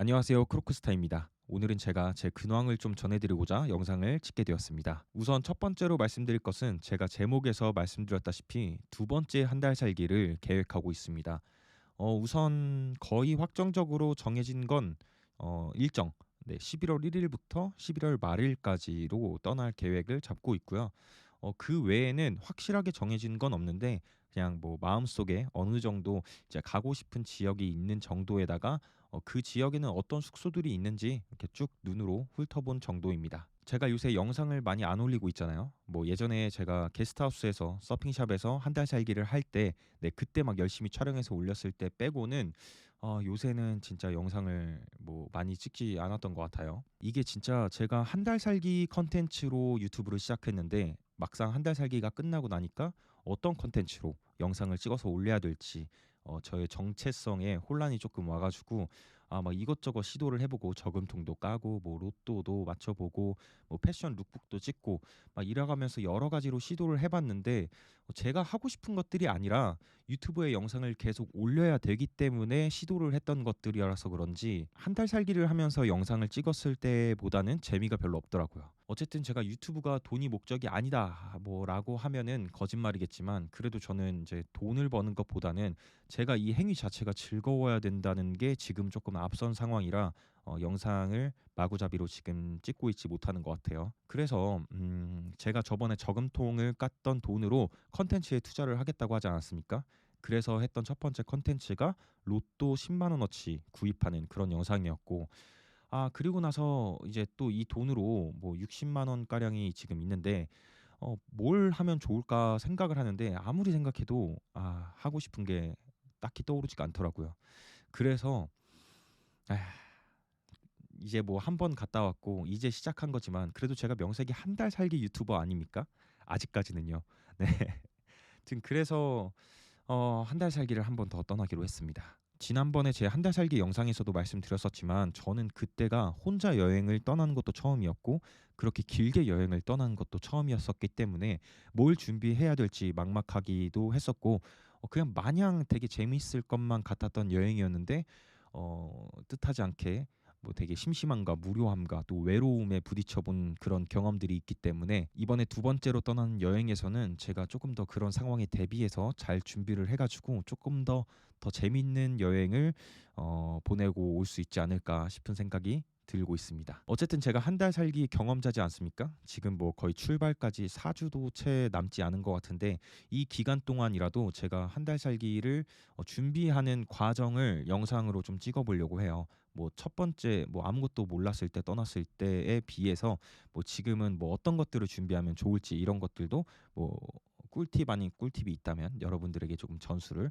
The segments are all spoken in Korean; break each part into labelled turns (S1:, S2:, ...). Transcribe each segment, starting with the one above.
S1: 안녕하세요 크로크스타입니다. 오늘은 제가 제 근황을 좀 전해드리고자 영상을 찍게 되었습니다. 우선 첫 번째로 말씀드릴 것은 제가 제목에서 말씀드렸다시피 두 번째 한 달 살기를 계획하고 있습니다. 어, 우선 거의 확정적으로 정해진 건 어, 일정 네, 11월 1일부터 11월 말일까지로 떠날 계획을 잡고 있고요. 어, 그 외에는 확실하게 정해진 건 없는데 그냥 뭐 마음속에 어느 정도 이제 가고 싶은 지역이 있는 정도에다가 어, 그 지역에는 어떤 숙소들이 있는지 이렇게 쭉 눈으로 훑어본 정도입니다. 제가 요새 영상을 많이 안 올리고 있잖아요. 뭐 예전에 제가 게스트하우스에서 서핑샵에서 한 달 살기를 할 때, 네 그때 막 열심히 촬영해서 올렸을 때 빼고는 어, 요새는 진짜 영상을 뭐 많이 찍지 않았던 것 같아요. 이게 진짜 제가 한 달 살기 컨텐츠로 유튜브를 시작했는데 막상 한 달 살기가 끝나고 나니까 어떤 컨텐츠로 영상을 찍어서 올려야 될지 어, 저의 정체성에 혼란이 조금 와가지고 아 막 이것저것 시도를 해보고 저금통도 까고 뭐 로또도 맞춰보고 뭐 패션 룩북도 찍고 막 이래가면서 여러 가지로 시도를 해봤는데 어, 제가 하고 싶은 것들이 아니라 유튜브에 영상을 계속 올려야 되기 때문에 시도를 했던 것들이라서 그런지 한 달 살기를 하면서 영상을 찍었을 때보다는 재미가 별로 없더라고요. 어쨌든 제가 유튜브가 돈이 목적이 아니다 뭐라고 하면은 거짓말이겠지만 그래도 저는 이제 돈을 버는 것보다는 제가 이 행위 자체가 즐거워야 된다는 게 지금 조금 앞선 상황이라 어, 영상을 마구잡이로 지금 찍고 있지 못하는 것 같아요. 그래서 음, 제가 저번에 저금통을 깠던 돈으로 컨텐츠에 투자를 하겠다고 하지 않았습니까? 그래서 했던 첫 번째 컨텐츠가 로또 10만 원어치 구입하는 그런 영상이었고 아 그리고 나서 이제 또 이 돈으로 뭐 60만 원 가량이 지금 있는데 어 뭘 하면 좋을까 생각을 하는데 아무리 생각해도 아 하고 싶은 게 딱히 떠오르지가 않더라고요. 그래서 아 이제 뭐 한 번 갔다 왔고 이제 시작한 거지만 그래도 제가 명색이 한 달 살기 유튜버 아닙니까? 아직까지는요. 네. 하여튼 그래서 어 한 달 살기를 한 번 더 떠나기로 했습니다. 지난번에 제 한 달 살기 영상에서도 말씀드렸었지만 저는 그때가 혼자 여행을 떠나는 것도 처음이었고 그렇게 길게 여행을 떠나는 것도 처음이었었기 때문에 뭘 준비해야 될지 막막하기도 했었고 어 그냥 마냥 되게 재미있을 것만 같았던 여행이었는데 어 뜻하지 않게 뭐 되게 심심함과 무료함과 또 외로움에 부딪혀 본 그런 경험들이 있기 때문에 이번에 두 번째로 떠나는 여행에서는 제가 조금 더 그런 상황에 대비해서 잘 준비를 해 가지고 조금 더 더 재밌는 여행을 어 보내고 올 수 있지 않을까 싶은 생각이 들고 있습니다. 어쨌든 제가 한 달 살기 경험자지 않습니까? 지금 뭐 거의 출발까지 4주도 채 남지 않은 것 같은데 이 기간 동안이라도 제가 한 달 살기를 어 준비하는 과정을 영상으로 좀 찍어 보려고 해요. 뭐 첫 번째 뭐 아무것도 몰랐을 때 떠났을 때에 비해서 뭐 지금은 뭐 어떤 것들을 준비하면 좋을지 이런 것들도 뭐 꿀팁 아닌 꿀팁이 있다면 여러분들에게 조금 전수를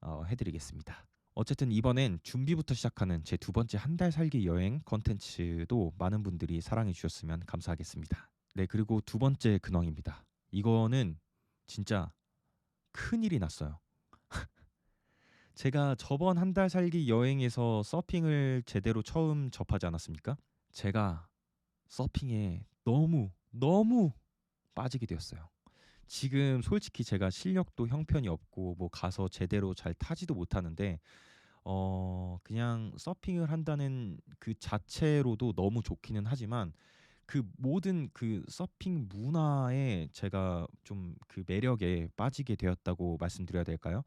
S1: 어 해 드리겠습니다. 어쨌든 이번엔 준비부터 시작하는 제 두 번째 한 달 살기 여행 컨텐츠도 많은 분들이 사랑해 주셨으면 감사하겠습니다. 네, 그리고 두 번째 근황입니다. 이거는 진짜 큰일이 났어요. 제가 저번 한 달 살기 여행에서 서핑을 제대로 처음 접하지 않았습니까? 제가 서핑에 너무 너무 빠지게 되었어요. 지금 솔직히 제가 실력도 형편이 없고 뭐 가서 제대로 잘 타지도 못하는데 어 그냥 서핑을 한다는 그 자체로도 너무 좋기는 하지만 그 모든 그 서핑 문화에 제가 좀 그 매력에 빠지게 되었다고 말씀드려야 될까요?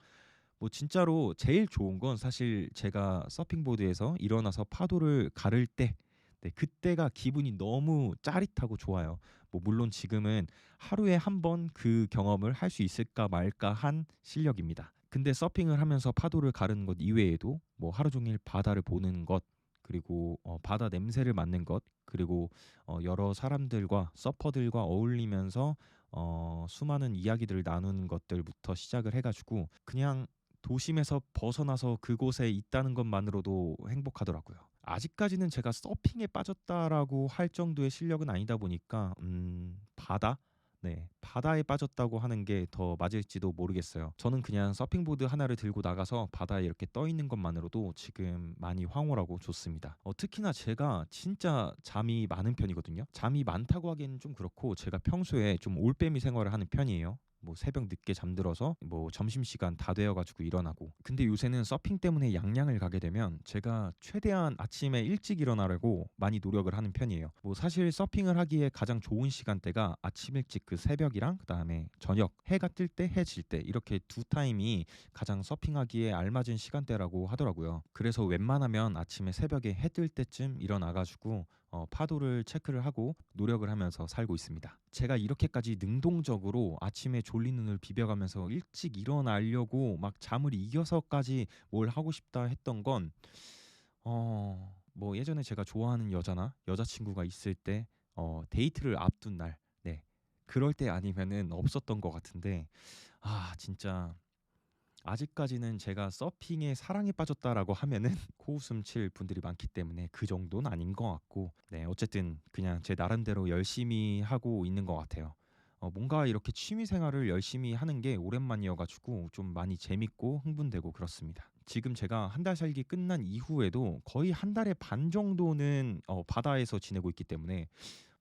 S1: 뭐 진짜로 제일 좋은 건 사실 제가 서핑보드에서 일어나서 파도를 가를 때 네 그때가 기분이 너무 짜릿하고 좋아요. 뭐 물론 지금은 하루에 한 번 그 경험을 할 수 있을까 말까 한 실력입니다. 근데 서핑을 하면서 파도를 가르는 것 이외에도 뭐 하루 종일 바다를 보는 것 그리고 어 바다 냄새를 맡는 것 그리고 어 여러 사람들과 서퍼들과 어울리면서 어 수많은 이야기들을 나누는 것들부터 시작을 해 가지고 그냥 도심에서 벗어나서 그곳에 있다는 것만으로도 행복하더라고요. 아직까지는 제가 '서핑에 빠졌다.'라고 할 정도의 실력은 아니다 보니까 음 바다? 네. 바다에 빠졌다고 하는 게 더 맞을지도 모르겠어요. 저는 그냥 서핑보드 하나를 들고 나가서 바다에 이렇게 떠 있는 것만으로도 지금 많이 황홀하고 좋습니다. 어 특히나 제가 진짜 잠이 많은 편이거든요. 잠이 많다고 하기에는 좀 그렇고 제가 평소에 좀 올빼미 생활을 하는 편이에요. 뭐 새벽 늦게 잠들어서 뭐 점심시간 다 되어 가지고 일어나고. 근데 요새는 서핑 때문에 양양을 가게 되면 제가 최대한 아침에 일찍 일어나려고 많이 노력을 하는 편이에요. 뭐 사실 서핑을 하기에 가장 좋은 시간대가 아침 일찍 그 새벽이랑 그 다음에 저녁 해가 뜰 때 해 질 때 이렇게 두 타임이 가장 서핑하기에 알맞은 시간대라고 하더라고요. 그래서 웬만하면 아침에 새벽에 해 뜰 때쯤 일어나 가지고 어 파도를 체크를 하고 노력을 하면서 살고 있습니다. 제가 이렇게까지 능동적으로 아침에 졸린 눈을 비벼가면서 일찍 일어나려고 막 잠을 이겨서까지 뭘 하고 싶다 했던 건 어 뭐 예전에 제가 좋아하는 여자나 여자친구가 있을 때 어 데이트를 앞둔 날 네 그럴 때 아니면은 없었던 것 같은데 아 진짜 아직까지는 제가 서핑에 사랑에 빠졌다라고 하면은 코웃음 칠 분들이 많기 때문에 그 정도는 아닌 것 같고 네 어쨌든 그냥 제 나름대로 열심히 하고 있는 것 같아요. 어 뭔가 이렇게 취미 생활을 열심히 하는 게 오랜만이어 가지고 좀 많이 재밌고 흥분되고 그렇습니다. 지금 제가 한 달 살기 끝난 이후에도 거의 한 달의 반 정도는 어 바다에서 지내고 있기 때문에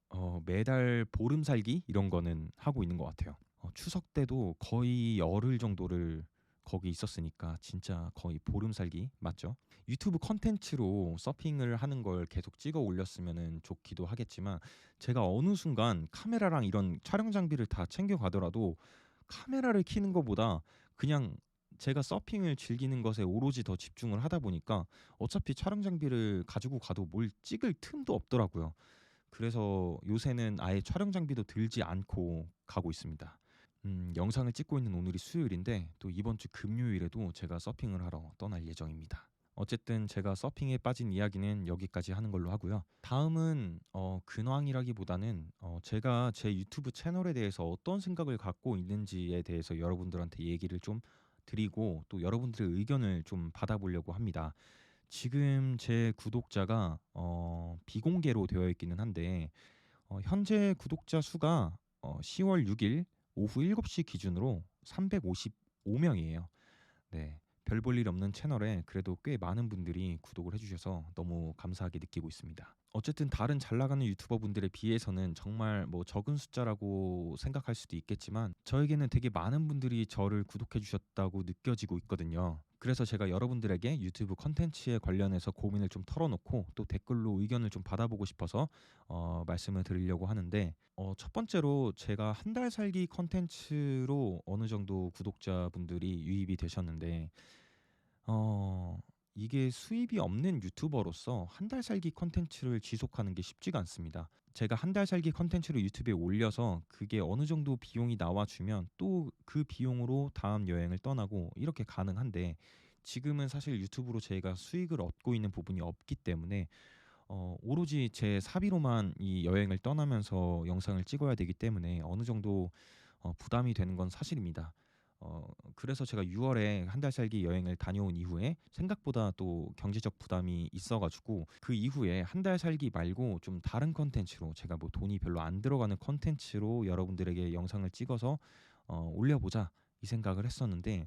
S1: 어 매달 보름 살기 이런 거는 하고 있는 것 같아요. 어 추석 때도 거의 열흘 정도를 거기 있었으니까 진짜 거의 보름 살기 맞죠? 유튜브 콘텐츠로 서핑을 하는 걸 계속 찍어 올렸으면은 좋기도 하겠지만 제가 어느 순간 카메라랑 이런 촬영 장비를 다 챙겨 가더라도 카메라를 켜는 것보다 그냥 제가 서핑을 즐기는 것에 오로지 더 집중을 하다 보니까 어차피 촬영 장비를 가지고 가도 뭘 찍을 틈도 없더라고요. 그래서 요새는 아예 촬영 장비도 들지 않고 가고 있습니다. 음 영상을 찍고 있는 오늘이 수요일인데 또 이번 주 금요일에도 제가 서핑을 하러 떠날 예정입니다. 어쨌든 제가 서핑에 빠진 이야기는 여기까지 하는 걸로 하고요. 다음은 어 근황이라기보다는 어 제가 제 유튜브 채널에 대해서 어떤 생각을 갖고 있는지에 대해서 여러분들한테 얘기를 좀 드리고 또 여러분들의 의견을 좀 받아보려고 합니다. 지금 제 구독자가 어 비공개로 되어 있기는 한데 어 현재 구독자 수가 어 10월 6일 오후 7시 기준으로 355 명이에요. 네. 별 볼 일 없는 채널에 그래도 꽤 많은 분들이 구독을 해 주셔서 너무 감사하게 느끼고 있습니다. 어쨌든 다른 잘 나가는 유튜버 분들에 비해서는 정말 뭐 적은 숫자라고 생각할 수도 있겠지만 저에게는 되게 많은 분들이 저를 구독해 주셨다고 느껴지고 있거든요. 그래서 제가 여러분들에게 유튜브 콘텐츠에 관련해서 고민을 좀 털어놓고 또 댓글로 의견을 좀 받아보고 싶어서 어 말씀을 드리려고 하는데 어 첫 번째로 제가 한 달 살기 콘텐츠로 어느 정도 구독자분들이 유입이 되셨는데 어 이게 수입이 없는 유튜버로서 한 달 살기 콘텐츠를 지속하는 게 쉽지가 않습니다. 제가 한 달 살기 콘텐츠를 유튜브에 올려서 그게 어느 정도 비용이 나와 주면 또 그 비용으로 다음 여행을 떠나고 이렇게 가능한데 지금은 사실 유튜브로 제가 수익을 얻고 있는 부분이 없기 때문에 어 오로지 제 사비로만 이 여행을 떠나면서 영상을 찍어야 되기 때문에 어느 정도 어 부담이 되는 건 사실입니다. 어 그래서 제가 6 월에 한 달 살기 여행을 다녀온 이후에 생각보다 또 경제적 부담이 있어 가지고 그 이후에 한 달 살기 말고 좀 다른 콘텐츠로 제가 뭐 돈이 별로 안 들어가는 콘텐츠로 여러분들에게 영상을 찍어서 어 '올려 보자.' 이 생각을 했었는데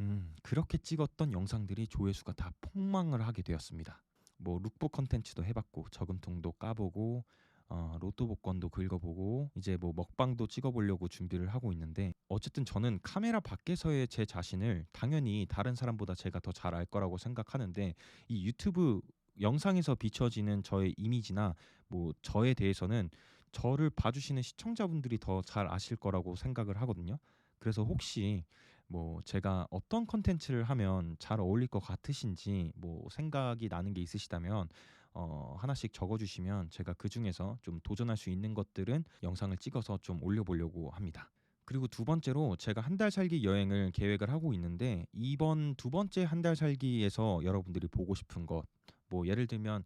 S1: 음 그렇게 찍었던 영상들이 조회수가 다 폭망을 하게 되었습니다. 뭐 룩북 콘텐츠도 해 봤고 저금통도 까 보고 어 로또 복권도 긁어 보고 이제 뭐 먹방도 찍어 보려고 준비를 하고 있는데 어쨌든 저는 카메라 밖에서의 제 자신을 당연히 다른 사람보다 제가 더 잘 알 거라고 생각하는데 이 유튜브 영상에서 비춰지는 저의 이미지나 뭐 저에 대해서는 저를 봐주시는 시청자분들이 더 잘 아실 거라고 생각을 하거든요. 그래서 혹시 뭐 제가 어떤 콘텐츠를 하면 잘 어울릴 것 같으신지 뭐 생각이 나는 게 있으시다면 어 하나씩 적어 주시면 제가 그 중에서 좀 도전할 수 있는 것들은 영상을 찍어서 좀 올려 보려고 합니다. 그리고 두 번째로 제가 한 달 살기 여행을 계획을 하고 있는데 이번 두 번째 한 달 살기에서 여러분들이 보고 싶은 것 뭐 예를 들면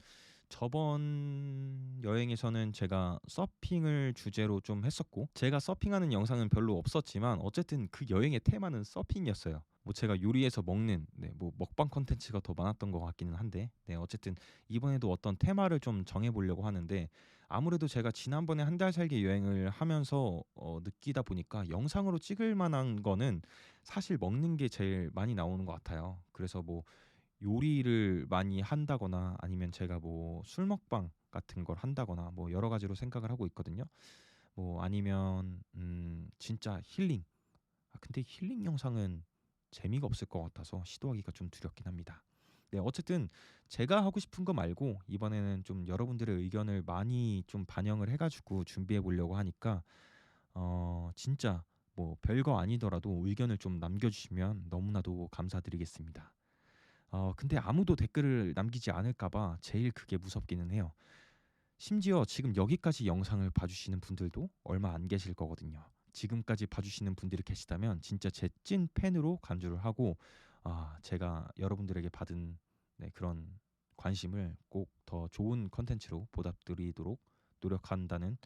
S1: 저번 여행에서는 제가 서핑을 주제로 좀 했었고 제가 서핑하는 영상은 별로 없었지만 어쨌든 그 여행의 테마는 서핑이었어요. 뭐 제가 요리해서 먹는 네 뭐 먹방 콘텐츠가 더 많았던 것 같기는 한데 네 어쨌든 이번에도 어떤 테마를 좀 정해 보려고 하는데 아무래도 제가 지난번에 한 달 살기 여행을 하면서 어 느끼다 보니까 영상으로 찍을 만한 거는 사실 먹는 게 제일 많이 나오는 것 같아요. 그래서 뭐 요리를 많이 한다거나 아니면 제가 뭐 술 먹방 같은 걸 한다거나 뭐 여러 가지로 생각을 하고 있거든요. 뭐 아니면 음 진짜 힐링 근데 힐링 영상은 재미가 없을 것 같아서 시도하기가 좀 두렵긴 합니다. 네, 어쨌든 제가 하고 싶은 거 말고 이번에는 좀 여러분들의 의견을 많이 좀 반영을 해가지고 준비해 보려고 하니까 어 진짜 뭐 별거 아니더라도 의견을 좀 남겨주시면 너무나도 감사드리겠습니다. 어 근데 아무도 댓글을 남기지 않을까 봐 제일 그게 무섭기는 해요. 심지어 지금 여기까지 영상을 봐주시는 분들도 얼마 안 계실 거거든요. 지금까지 봐주시는 분들이 계시다면 진짜 제 찐 팬으로 간주를 하고 아 제가 여러분들에게 받은 네, 그런 관심을 꼭 더 좋은 컨텐츠로 보답드리도록 노력한다는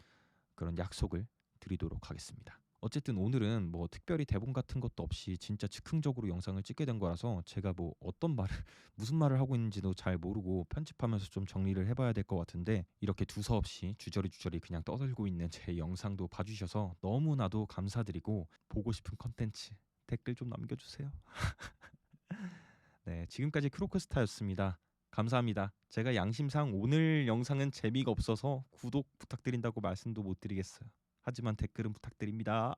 S1: 그런 약속을 드리도록 하겠습니다. 어쨌든 오늘은 뭐 특별히 대본 같은 것도 없이 진짜 즉흥적으로 영상을 찍게 된 거라서 제가 뭐 어떤 말을 무슨 말을 하고 있는지도 잘 모르고 편집하면서 좀 정리를 해봐야 될 것 같은데 이렇게 두서없이 주저리 주저리 그냥 떠들고 있는 제 영상도 봐주셔서 너무나도 감사드리고 보고 싶은 컨텐츠 댓글 좀 남겨주세요. 네, 지금까지 크로크스타였습니다. 감사합니다. 제가 양심상 오늘 영상은 재미가 없어서 구독 부탁드린다고 말씀도 못 드리겠어요. 하지만 댓글은 부탁드립니다.